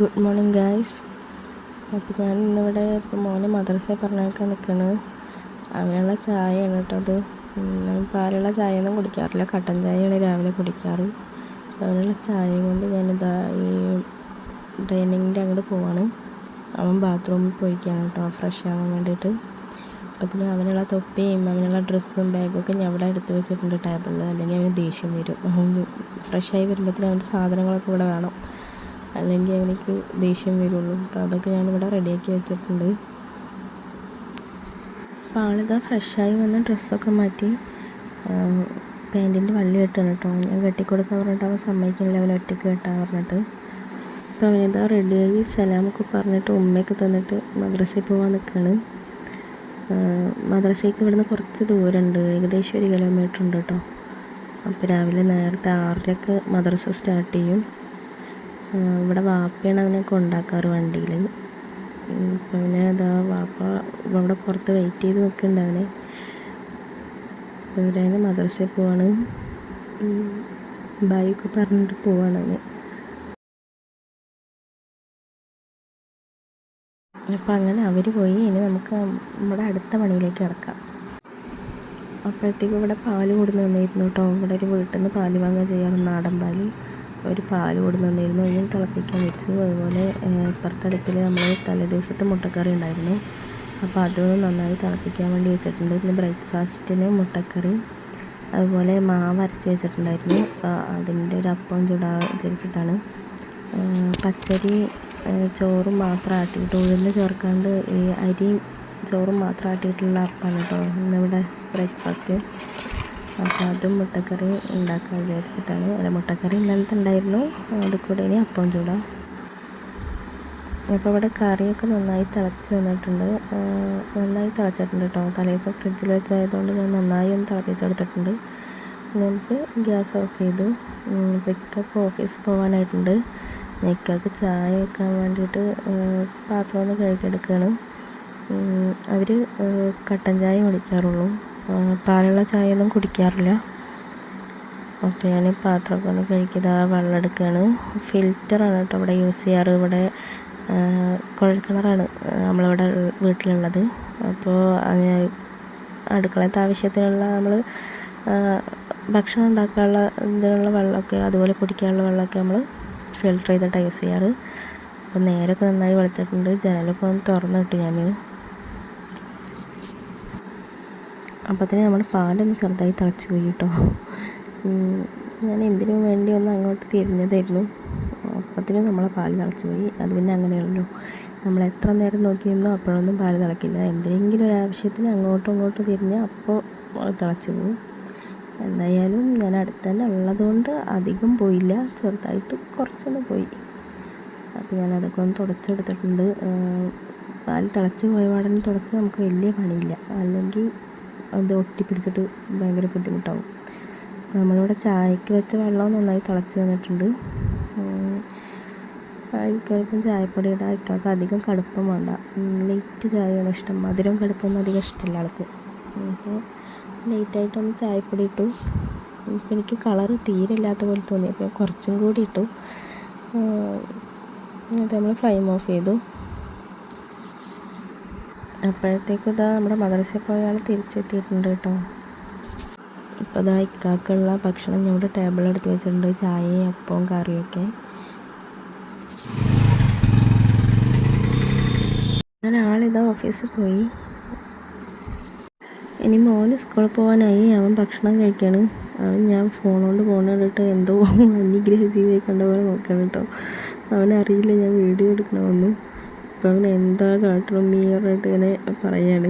Good morning guys അപ്പോൾ ഞാൻ ഇന്നിവിടെ ഇപ്പോൾ മോനെ മദ്രസയിൽ പറഞ്ഞേക്കാൻ നിൽക്കുന്നത് അങ്ങനെയുള്ള ചായയാണ് കേട്ടോ അത്. പാലുള്ള ചായ ഒന്നും കുടിക്കാറില്ല. കട്ടൻ ചായയാണ് രാവിലെ കുടിക്കാറ്. അങ്ങനെയുള്ള ചായ കൊണ്ട് ഞാനിതാ ഈ ഡൈനിങ്ങിന്റെ അങ്ങോട്ട് പോവാണ്. അവൻ ബാത്റൂമിൽ പോയിക്കാണ് കേട്ടോ. ഫ്രഷ് ആവാൻ വേണ്ടിയിട്ട്. അപ്പത്തിന് അവനുള്ള തൊപ്പിയും അവനുള്ള ഡ്രസ്സും ബാഗൊക്കെ ഞാൻ ഇവിടെ എടുത്ത് വെച്ചിട്ടുണ്ട്. ടേബിളിൽ. അല്ലെങ്കിൽ അവന് ദേഷ്യം വരും. ഫ്രഷ് ഫ്രഷായി വരുമ്പോഴത്തേനും അവന്റെ സാധനങ്ങളൊക്കെ ഇവിടെ വേണം. അല്ലെങ്കിൽ അവനിക്ക് ദേഷ്യം വരുള്ളൂ. അപ്പോൾ അതൊക്കെ ഞാനിവിടെ റെഡിയാക്കി വെച്ചിട്ടുണ്ട്. അപ്പോൾ ആളിതാ ഫ്രഷായി വന്ന് ഡ്രസ്സൊക്കെ മാറ്റി പാന്റിന്റെ വള്ളി കെട്ടാണ് കേട്ടോ. ഞാൻ കെട്ടിക്കൊടുക്കാൻ പറഞ്ഞിട്ട് അവൻ സമ്മതിക്കുന്നില്ല അവൻ ഒറ്റയ്ക്ക് കെട്ടാൻ പറഞ്ഞിട്ട്. അപ്പോൾ അവനിതാ റെഡിയായി സലാമൊക്കെ പറഞ്ഞിട്ട് ഉമ്മയൊക്കെ തന്നിട്ട് മദ്രസയിൽ പോകാൻ നിൽക്കുകയാണ് മദ്രസയ്ക്ക് ഇവിടുന്ന് കുറച്ച് ദൂരമുണ്ട്. ഏകദേശം ഒരു കിലോമീറ്റർ ഉണ്ട് കേട്ടോ. അപ്പോൾ രാവിലെ നേരത്തെ ആറരയ്ക്ക് മദ്രസ സ്റ്റാർട്ട് ചെയ്യും. ഇവിടെ വാപ്പയാണ് അവനെ കൊണ്ടാക്കാറ് വണ്ടിയിൽ ഇപ്പം അവനെ അതാ വാപ്പ ഇവിടെ പുറത്ത് വെയിറ്റ് ചെയ്ത് നിൽക്കുന്നുണ്ട് അവനെ. ഇവിടെ മദ്രസയിൽ പോവാണ്. ബായൊക്കെ പറഞ്ഞിട്ട് പോവാണ് അവന്. അപ്പം അങ്ങനെ അവർ പോയി. ഇനി നമുക്ക് നമ്മുടെ അടുത്ത പണിയിലേക്ക് കിടക്കാം. അപ്പോഴത്തേക്കും ഇവിടെ പാൽ കൊടുന്ന് വന്നിരുന്നു കേട്ടോ ഇവിടെ ഒരു വീട്ടിൽ നിന്ന് പാൽ വാങ്ങുക ചെയ്യാറ് നാടൻ പാൽ. ഒരു പാൽ കൊടുന്ന് തന്നിരുന്നു അതിന് തിളപ്പിക്കാൻ വെച്ചു. അതുപോലെ പുറത്തടുപ്പിൽ നമ്മൾ തലേദിവസത്തെ മുട്ടക്കറി ഉണ്ടായിരുന്നു. അപ്പോൾ അതൊന്ന് നന്നായി തിളപ്പിക്കാൻ വേണ്ടി വെച്ചിട്ടുണ്ട്. പിന്നെ ബ്രേക്ക്ഫാസ്റ്റിന് മുട്ടക്കറി. അതുപോലെ മാവ് അരച്ച് വെച്ചിട്ടുണ്ടായിരുന്നു. അതിന്റെ ഒരു അപ്പം ചൂടാ തിരിച്ചിട്ടാണ് പച്ചരി ചോറും മാത്രം ആട്ടിയിട്ട് ഉഴുന്ന് ചേർക്കാണ്ട് ഈ അരിയും ചോറും മാത്രം ആട്ടിയിട്ടുള്ള അപ്പമാണ് കേട്ടോ ഇന്നിവിടെ ബ്രേക്ക്ഫാസ്റ്റ്. അപ്പോൾ അതും മുട്ടക്കറി ഉണ്ടാക്കാൻ വിചാരിച്ചിട്ടാണ്. അല്ല മുട്ടക്കറി ഇന്നലത്തെ ഉണ്ടായിരുന്നു. അത് കൂടെ ഇനി അപ്പം ചൂടാം. അപ്പോൾ ഇവിടെ കറിയൊക്കെ നന്നായി തിളച്ച് വന്നിട്ടുണ്ട്. നന്നായി തിളച്ചിട്ടുണ്ട് കേട്ടോ. തലേദിവസം ഫ്രിഡ്ജിൽ വെച്ചായതുകൊണ്ട് ഞാൻ നന്നായി ഒന്ന് തിളപ്പിച്ചെടുത്തിട്ടുണ്ട് നമുക്ക് ഗ്യാസ് ഓഫ് ചെയ്തു. പിക്കപ്പ് ഓഫീസിൽ പോകാനായിട്ടുണ്ട്. നെക്കാക്ക് ചായ വെക്കാൻ വേണ്ടിയിട്ട് പാത്രം ഒന്ന് കഴുകിയെടുക്കുകയാണ്. അവർ കട്ടൻ ചായ കുടിക്കാറുള്ളൂ. പാലുള്ള ചായ ഒന്നും കുടിക്കാറില്ല. അപ്പോൾ ഞാൻ പാത്രമൊക്കെ ഒന്ന് കഴുകിയത് വെള്ളം എടുക്കുകയാണ്. ഫിൽറ്ററാണ് കേട്ടോ ഇവിടെ യൂസ് ചെയ്യാറ്. ഇവിടെ കുഴൽക്കിണറാണ് നമ്മളിവിടെ വീട്ടിലുള്ളത്. അപ്പോൾ അടുക്കളത്തെ ആവശ്യത്തിനുള്ള നമ്മൾ ഭക്ഷണം ഉണ്ടാക്കാനുള്ള ഇതിനുള്ള വെള്ളമൊക്കെ അതുപോലെ കുടിക്കാനുള്ള വെള്ളമൊക്കെ നമ്മൾ ഫിൽറ്റർ ചെയ്തിട്ടാണ് യൂസ് ചെയ്യാറ്. അപ്പോൾ നേരൊക്കെ നന്നായി വെളുത്തിട്ടുണ്ട്. ജനലൊക്കെ ഒന്ന് തുറന്നിട്ട് ഞാൻ അപ്പത്തിന് നമ്മൾ പാലൊന്ന് ചെറുതായി തിളച്ച് പോയി കേട്ടോ. ഞാൻ എന്തിനു വേണ്ടി ഒന്ന് അങ്ങോട്ട് തിരിഞ്ഞതായിരുന്നു. അപ്പത്തിന് നമ്മളെ പാൽ തിളച്ച് പോയി. അത് പിന്നെ അങ്ങനെയാണല്ലോ നമ്മൾ എത്ര നേരം നോക്കിയിരുന്നോ അപ്പോഴൊന്നും പാൽ തിളക്കില്ല. എന്തിനെങ്കിലും ഒരു ആവശ്യത്തിന് അങ്ങോട്ടും ഇങ്ങോട്ടും തിരിഞ്ഞാൽ അപ്പോൾ തിളച്ച് പോകും എന്തായാലും ഞാൻ അടുത്ത് തന്നെ ഉള്ളതുകൊണ്ട് അധികം പോയില്ല. ചെറുതായിട്ട് കുറച്ചൊന്ന് പോയി. അപ്പോൾ ഞാൻ അതൊക്കെ ഒന്ന് തുടച്ചെടുത്തിട്ടുണ്ട്. പാൽ തിളച്ച് പോയ പാടനെ തുടച്ച് നമുക്ക് വലിയ പണിയില്ല. അല്ലെങ്കിൽ അത് ഒട്ടിപ്പിടിച്ചിട്ട് ഭയങ്കര ബുദ്ധിമുട്ടാവും. നമ്മളിവിടെ ചായക്ക് വെച്ച വെള്ളം നന്നായി തിളച്ച് വന്നിട്ടുണ്ട്. ഇക്കാർക്കും ചായപ്പൊടി ഇടാൻ ഇക്കാർക്ക് അധികം കടുപ്പം വേണ്ട. ലൈറ്റ് ചായയാണ് ഇഷ്ടം. മധുരം കടുപ്പൊന്നും അധികം ഇഷ്ടമില്ല ആൾക്ക്. അപ്പോൾ ലൈറ്റായിട്ടൊന്ന് ചായപ്പൊടി ഇട്ടു. ഇപ്പം എനിക്ക് കളറ് തീരെ ഇല്ലാത്ത പോലെ തോന്നി. അപ്പോൾ കുറച്ചും കൂടി ഇട്ടു. എന്നിട്ട് നമ്മൾ ഫ്ലെയിം ഓഫ് ചെയ്തു. അപ്പോഴത്തേക്കും ഇതാ നമ്മുടെ മദ്രസയിൽ പോയ ആൾ തിരിച്ചെത്തിയിട്ടുണ്ട് കേട്ടോ. ഇപ്പോൾ ഇതാ ഇക്കാക്കുള്ള ഭക്ഷണം ഞങ്ങളുടെ ടേബിൾ എടുത്ത് വെച്ചിട്ടുണ്ട്. ചായയും അപ്പവും കറിയൊക്കെ. ഞാൻ ആളിതാ ഓഫീസിൽ പോയി. ഇനി മോന് സ്കൂളിൽ പോകാനായി അവൻ ഭക്ഷണം കഴിക്കാണ്. അവൻ ഞാൻ ഫോൺ കൊണ്ട് ഫോൺ കണ്ടിട്ട് എന്തോ അന്യഗ്രഹ ജീവിതം കണ്ട പോലെ നോക്കണം കേട്ടോ. അവനറിയില്ല ഞാൻ വീഡിയോ എടുക്കണമെന്നും അപ്പോൾ അവൻ എന്താ കാട്ടണം മീ പറഞ്ഞിട്ട് ഇങ്ങനെ പറയാണ്